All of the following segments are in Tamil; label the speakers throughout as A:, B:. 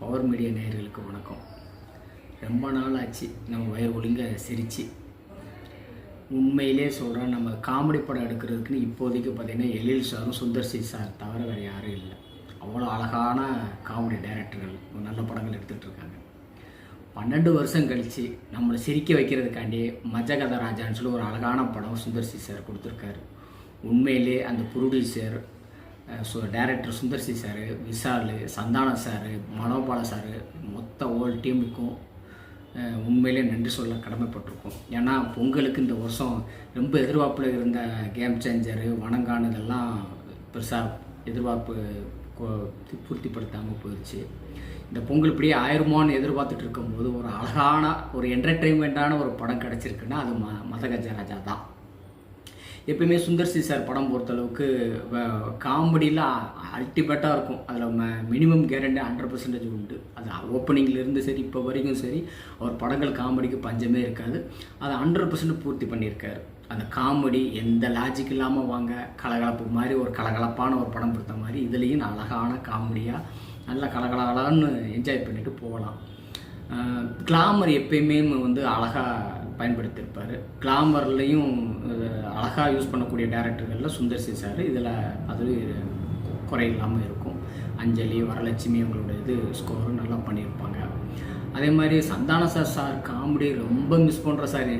A: பவர் மீடியா நேயர்களுக்கு வணக்கம். ரொம்ப நாள் ஆச்சு நம்ம வயிறு ஒழுங்க சிரிச்சு. உண்மையிலே சொல்கிறேன் நம்ம காமெடி படம் எடுக்கிறதுக்குன்னு இப்போதைக்கு பார்த்தீங்கன்னா எழில் சாரும் சுந்தர் சி சார் தவிர வேறு யாரும் இல்லை. அவ்வளோ அழகான காமெடி டைரக்டர்கள் நல்ல படங்கள் எடுத்துகிட்டு இருக்காங்க. பன்னெண்டு வருஷம் கழித்து நம்மளை சிரிக்க வைக்கிறதுக்காண்டி மஜகத ராஜான்னு சொல்லி ஒரு அழகான படம் சுந்தர் சி சார் கொடுத்துருக்காரு. உண்மையிலே அந்த producer so director Sundar C sir Vishal Santhana sir Manobala sir மொத்த ஓல் டீமுக்கும் உண்மையிலே நன்றி சொல்ல கடமைப்பட்டிருக்கோம். ஏன்னா பொங்கலுக்கு இந்த வருஷம் ரொம்ப எதிர்பார்ப்பில் இருந்த கேம் சேஞ்சரு வணங்கான் இதெல்லாம் பெருசாக எதிர்பார்ப்பு கொ- பூர்த்திப்படுத்தாமல் போயிடுச்சு இந்த பொங்கல் இப்படியே ஆயிரமான்னு எதிர்பார்த்துட்டு இருக்கும்போது ஒரு அழகான ஒரு என்டர்டெயின்மெண்ட்டான ஒரு படம் கிடச்சிருக்குன்னா அது ம மத கஜராஜா தான். எப்பயுமே சுந்தர் சி சார் படம் பொறுத்தளவுக்கு காமெடியெலாம் அல்டிமேட்டாக இருக்கும். அதில் ம மினிமம் கேரண்டி ஹண்ட்ரட் பர்சன்டேஜ் உண்டு. அது ஓப்பனிங்லேருந்து சரி இப்போ வரைக்கும் சரி அவர் படங்கள் காமெடிக்கு பஞ்சமே இருக்காது. அதை ஹண்ட்ரட் பர்சன்ட் பூர்த்தி பண்ணியிருக்காரு. அந்த காமெடி எந்த லாஜிக் இல்லாமல் வாங்க கலகலப்பு மாதிரி ஒரு கலகலப்பான ஒரு படம் கொடுத்த மாதிரி இதுலேயும் அழகான காமெடியாக நல்ல கலகலகலான்னு என்ஜாய் பண்ணிட்டு போகலாம். கிளாமர் எப்பயுமே வந்து அழகாக பயன்படுத்தியிருப்பார். கிளாமர்லேயும் அழகாக யூஸ் பண்ணக்கூடிய டேரக்டர்களில் சுந்தர் சி சார். இதில் அது குறை இல்லாமல் இருக்கும். அஞ்சலி வரலட்சுமி அவங்களோட இது ஸ்கோரும் நல்லா பண்ணியிருப்பாங்க. அதே மாதிரி சந்தான சார் சார் காமெடி ரொம்ப மிஸ் பண்ணுறேன் சார்.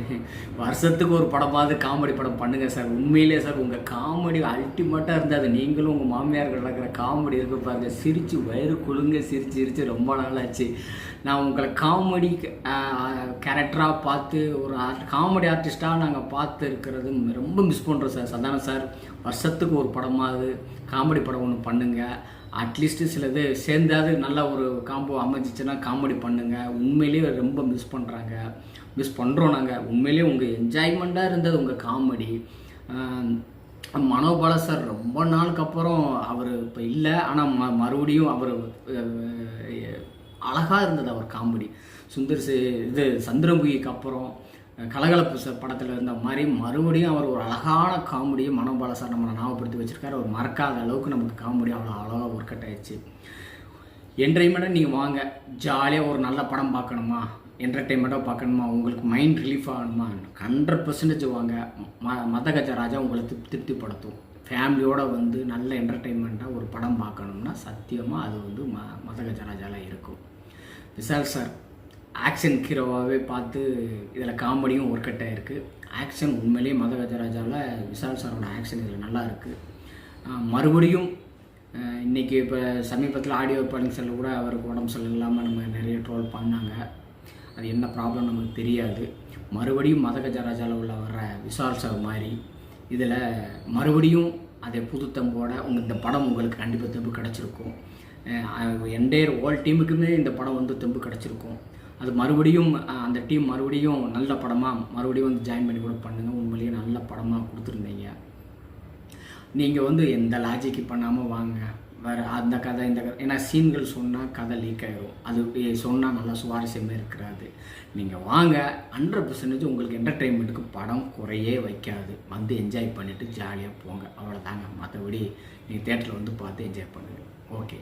A: வருஷத்துக்கு ஒரு படமாவது காமெடி படம் பண்ணுங்கள் சார். உண்மையிலே சார் உங்கள் காமெடி அல்டிமேட்டாக இருந்தால் அது நீங்களும் உங்கள் மாமியார்கள் நடக்கிற காமெடி இருக்க பாருங்க. சிரித்து வயிறு குழுங்க சிரித்து சிரித்து ரொம்ப நாள் ஆச்சு நான் உங்களை காமெடி கேரக்டராக பார்த்து ஒரு ஆர்ட் காமெடி ஆர்டிஸ்ட்டாக நாங்கள் பார்த்து இருக்கிறது ரொம்ப மிஸ் பண்ணுறோம் சார். சந்தானம் சார் வருஷத்துக்கு ஒரு படமாவது காமெடி படம் ஒன்று பண்ணுங்கள் அட்லீஸ்ட் சிலது சேர்ந்தாவது நல்ல ஒரு காம்போ அமைஞ்சிச்சுன்னா காமெடி பண்ணுங்கள் உண்மையிலேயே ரொம்ப மிஸ் பண்ணுறாங்க மிஸ் பண்ணுறோம் நாங்கள் உண்மையிலேயே உங்கள் என்ஜாய்மெண்ட்டாக இருந்தது உங்கள் காமெடி மனோபால சார் ரொம்ப நாளுக்கு அப்புறம் அவர் இப்போ இல்லை. ஆனால் ம மறுபடியும் அவர் அழகாக இருந்தது அவர் காமெடி சுந்தர் இது சந்திரமுகிக்கு அப்புறம் கலகலப்பு சார் படத்தில் இருந்த மாதிரி மறுபடியும் அவர் ஒரு அழகான காமெடியை மனோபால சார் நம்மளை ஞாபகப்படுத்தி வச்சிருக்காரு. அவர் மறக்காத அளவுக்கு நமக்கு காமெடி அவ்வளோ அழகாக ஒர்க் அவுட் ஆயிடுச்சு. என்டர்டைன்மெண்ட்டாக நீங்கள் வாங்க. ஜாலியாக ஒரு நல்ல படம் பார்க்கணுமா? என்டர்டைன்மெண்ட்டாக பார்க்கணுமா? உங்களுக்கு மைண்ட் ரிலீஃப் ஆகணுமா? ஹண்ட்ரட் பர்சன்டேஜ் வாங்க. ம மதகஜ ராஜா உங்களை திருப் திருப்திப்படுத்தும். ஃபேமிலியோடு வந்து நல்ல என்டர்டைன்மெண்ட்டாக ஒரு படம் பார்க்கணும்னா சத்தியமாக அது வந்து ம மதகஜ ராஜாவில் இருக்கும். விசால் சார் ஆக்ஷன் ஹீரோவாகவே பார்த்து இதில் காமெடியும் ஒர்க் அவுட் ஆகிருக்கு ஆக்ஷன் உண்மையிலேயே மதகஜராஜாவில் விஷால் சாரோட ஆக்ஷன் இதில் நல்லா இருக்குது மறுபடியும் இன்றைக்கி இப்போ சமீபத்தில் ஆடியோ படங்ஸில் கூட அவருக்கு உடம்பு சரியில்லாமல் நம்ம நிறைய ட்ரோல் பண்ணாங்க. அது என்ன ப்ராப்ளம் நமக்கு தெரியாது. மறுபடியும் மதகஜராஜாவில் உள்ள வர்ற விஷால் சார் மாதிரி இதில் மறுபடியும் அதை புதுத்தம்போட உங்கள் இந்த படம் உங்களுக்கு கண்டிப்பாக தெம்பு கிடச்சிருக்கும். என்டையர் ஓல் டீமுக்குமே இந்த படம் வந்து தெம்பு கிடச்சிருக்கும். அது மறுபடியும் அந்த டீம் மறுபடியும் நல்ல படமாக மறுபடியும் வந்து ஜாயின் பண்ணி கூட பண்ணுங்கள் உண்மையிலேயே நல்ல படமாக கொடுத்துருந்தீங்க. நீங்கள் வந்து எந்த லாஜிக்கு பண்ணாமல் வாங்க. வேறு அந்த கதை இந்த கதை. ஏன்னா சீன்கள் சொன்னால் கதை லீக் ஆகிடும் அது சொன்னால் நல்லா சுவாரஸ்யமே இருக்கிறாது. நீங்கள் வாங்க. ஹண்ட்ரட் பர்சன்டேஜ் உங்களுக்கு என்டர்டெயின்மெண்ட்டுக்கு படம் குறையே வைக்காது. வந்து என்ஜாய் பண்ணிவிட்டு ஜாலியாக போங்க. அவ்வளோதாங்க மற்றபடி நீங்கள் தேட்டரில் வந்து பார்த்து என்ஜாய் பண்ணுங்கள் ஓகே